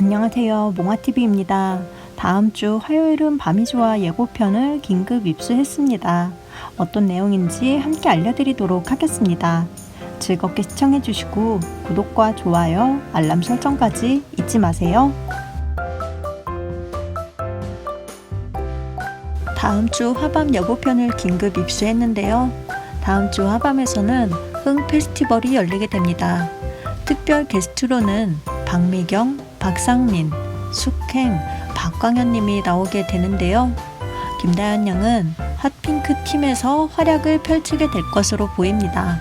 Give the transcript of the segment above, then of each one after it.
안녕하세요. 몽아TV입니다. 다음 주 화요일은 밤이 좋아 예고편을 긴급 입수했습니다. 어떤 내용인지 함께 알려드리도록 하겠습니다. 즐겁게 시청해주시고 구독과 좋아요, 알람 설정까지 잊지 마세요. 다음 주 화밤 예고편을 긴급 입수했는데요. 다음 주 화밤에서는 흥 페스티벌이 열리게 됩니다. 특별 게스트로는 박미경, 박상민, 숙행, 박광현 님이 나오게 되는데요. 김다현 양은 핫핑크 팀에서 활약을 펼치게 될 것으로 보입니다.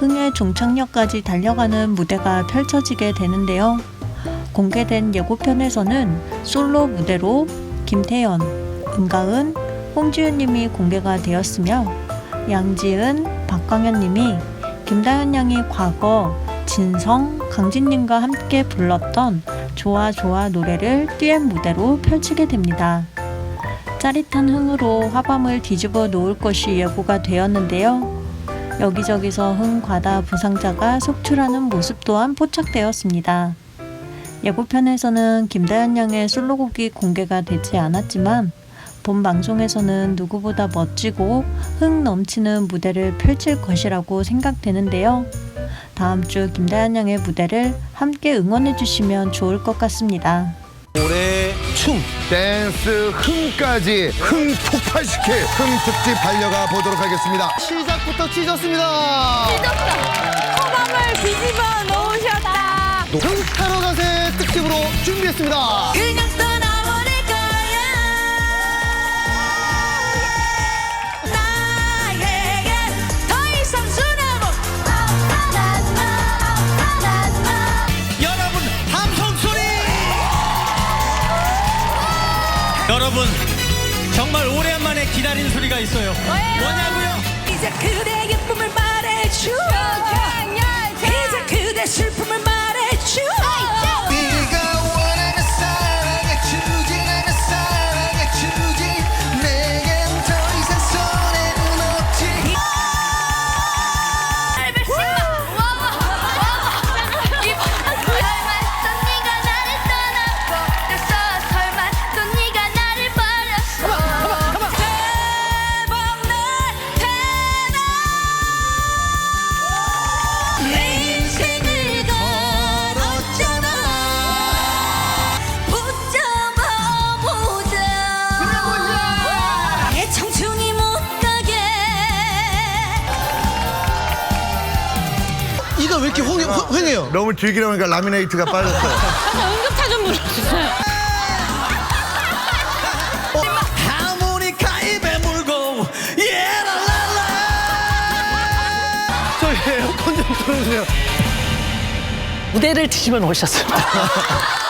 흥의 종착역까지 달려가는 무대가 펼쳐지게 되는데요. 공개된 예고편에서는 솔로 무대로 김태연, 은가은, 홍지은 님이 공개가 되었으며 양지은, 박광현 님이 김다현 양이 과거 진성, 강진님과 함께 불렀던 좋아 좋아 노래를 듀엣 무대로 펼치게 됩니다. 짜릿한 흥으로 화밤을 뒤집어 놓을 것이 예고가 되었는데요. 여기저기서 흥 과다 부상자가 속출하는 모습 또한 포착되었습니다. 예고편에서는 김다현 양의 솔로곡이 공개가 되지 않았지만 본 방송에서는 누구보다 멋지고 흥 넘치는 무대를 펼칠 것이라고 생각되는데요. 다음 주 김다현 양의 무대를 함께 응원해 주시면 좋을 것 같습니다. 올해 춤 댄스 흥까지 흥 폭발시킬 흥 특집 달려가 보도록 하겠습니다. 시작부터 찢었습니다. 호밤을 뒤집어 놓으셨다. 흥타러 가세 특집으로 준비했습니다. 그냥 여러분 정말 오랜만에 기다린 소리가 있어요. 뭐냐고요? 이제 그대 예쁨을 말해줘. 이제 그대 슬픔을 말해줘 이거 왜 이렇게 홍, 홍, 횡해요? 너무 즐기다 보니까 라미네이트가 빠졌어요. 하모니카 입에 물고 예랄랄라 저희 에어컨 좀 틀어주세요. 무대를 뒤집어 놓으셨습니다.